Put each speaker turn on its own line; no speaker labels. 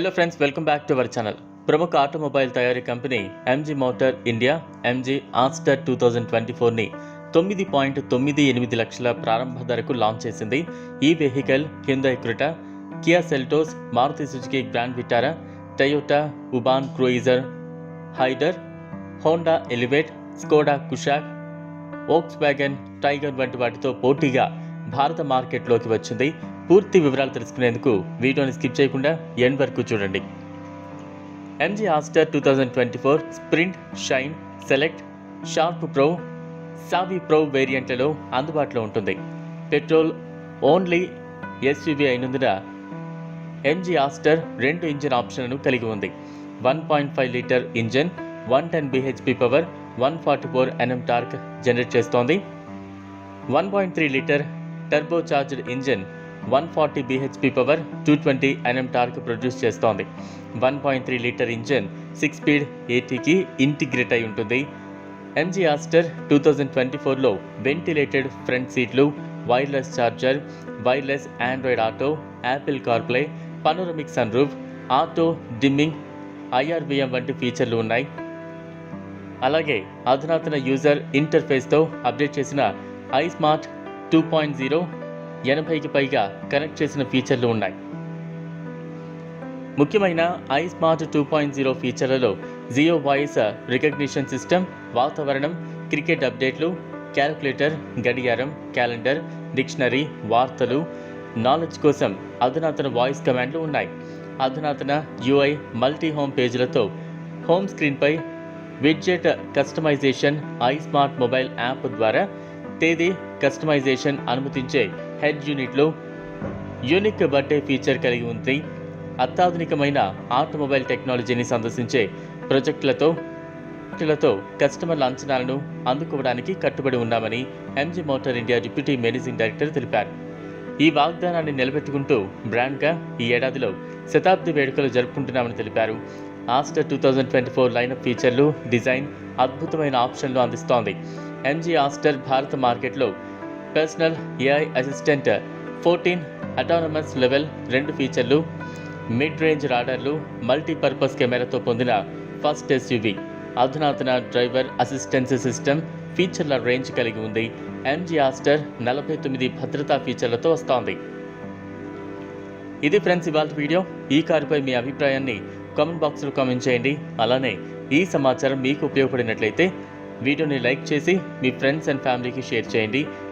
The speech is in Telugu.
Hello friends welcome back to our channel ప్రముఖ ఆటోమొబైల్ తయారీ company MG motor India MG Astor two thousand twenty ఫోర్ని తొమ్మిది పాయింట్ తొమ్మిది ఎనిమిది లక్షల ప్రారంభ ధరకు లాంచ్ చేసింది. ఈ vehicle Hyundai Creta Kia Seltos Maruti Suzuki Grand Vitara Toyota Urban Cruiser Hyryder Honda Elevate Skoda Kushaq Volkswagen Taigun వంటి వాటితో పోటీగా భారత మార్కెట్లోకి వచ్చింది. పూర్తి వివరాలు తెలుసుకునేందుకు వీడియోని స్కిప్ చేయకుండా ఎండ్ వరకు చూడండి. MG Astor two thousand twenty four Sprint Shine Select Sharp Pro Savvy Pro వేరియంట్లలో అందుబాటులో ఉంటుంది. పెట్రోల్ ఓన్లీ ఎస్యూవీ అయినందున ఎంజీ ఆస్టర్ రెండు ఇంజిన్ ఆప్షన్లను కలిగి ఉంది. One point five litre engine one ten BHP power one forty four NM torque generate చేస్తోంది. One point three litre turbocharged engine one forty BHP power two twenty NM torque produce చేస్తోంది. One point three litre engine six speed ఏటీకి integrate అయి ఉంటుంది. MG Astor two thousand twenty ఫోర్లో వెంటిలేటెడ్ ఫ్రంట్ సీట్లు wireless charger wireless Android Auto Apple CarPlay panoramic sunroof auto dimming IRVM వంటి ఫీచర్లు ఉన్నాయి. అలాగే అధునాతన యూజర్ ఇంటర్ఫేస్తో అప్డేట్ చేసిన i smart two point zero ఎనభైకి పైగా కనెక్ట్ చేసిన ఫీచర్లు ఉన్నాయి. ముఖ్యమైన i smart two point zero ఫీచర్లలో Jio voice recognition system వాతావరణం క్రికెట్ అప్డేట్లు క్యాలిక్యులేటర్ గడియారం క్యాలెండర్ డిక్షనరీ వార్తలు నాలెడ్జ్ కోసం అధునాతన వాయిస్ కమాండ్లు ఉన్నాయి. అధునాతన యూఐ మల్టీ హోమ్ పేజీలతో హోమ్ స్క్రీన్పై widget customization i smart mobile app ద్వారా తేదీ కస్టమైజేషన్ అనుమతించే హెడ్ యూనిట్లో యూనిక్ బర్త్డే ఫీచర్ కలిగి ఉంది అత్యాధునికమైన ఆటోమొబైల్ టెక్నాలజీని సందర్శించే ప్రాజెక్టులతో ప్రాజెక్టులతో కస్టమర్ల అంచనాలను అందుకోవడానికి కట్టుబడి ఉన్నామని MG motor India deputy managing director తెలిపారు. ఈ వాగ్దానాన్ని నిలబెట్టుకుంటూ బ్రాండ్గా ఈ ఏడాదిలో శతాబ్ది వేడుకలు జరుపుకుంటున్నామని తెలిపారు. Astor two thousand twenty four line ఫీచర్లు డిజైన్ అద్భుతమైన ఆప్షన్లు అందిస్తోంది. ఎంజీ ఆస్టర్ భారత మార్కెట్లో personal AI assistant fourteen autonomous level రెండు ఫీచర్లు మిడ్ రేంజ్ రాడర్లు మల్టీపర్పస్ కెమెరాతో పొందిన ఫస్ట్ ఎస్యూవి అధునాతన డ్రైవర్ అసిస్టెన్స్ సిస్టమ్ ఫీచర్ల రేంజ్ కలిగి ఉంది. ఎంజీ ఆస్టర్ నలభై తొమ్మిది భద్రతా ఫీచర్లతో వస్తోంది. ఇది ఫ్రెండ్స్ ఇవాళ వీడియో ఈ కారుపై మీ అభిప్రాయాన్ని కామెంట్ బాక్స్లో కామెంట్ చేయండి. అలానే ఈ సమాచారం మీకు ఉపయోగపడినట్లయితే వీడియోని లైక్ చేసి మీ ఫ్రెండ్స్ అండ్ ఫ్యామిలీకి షేర్ చేయండి.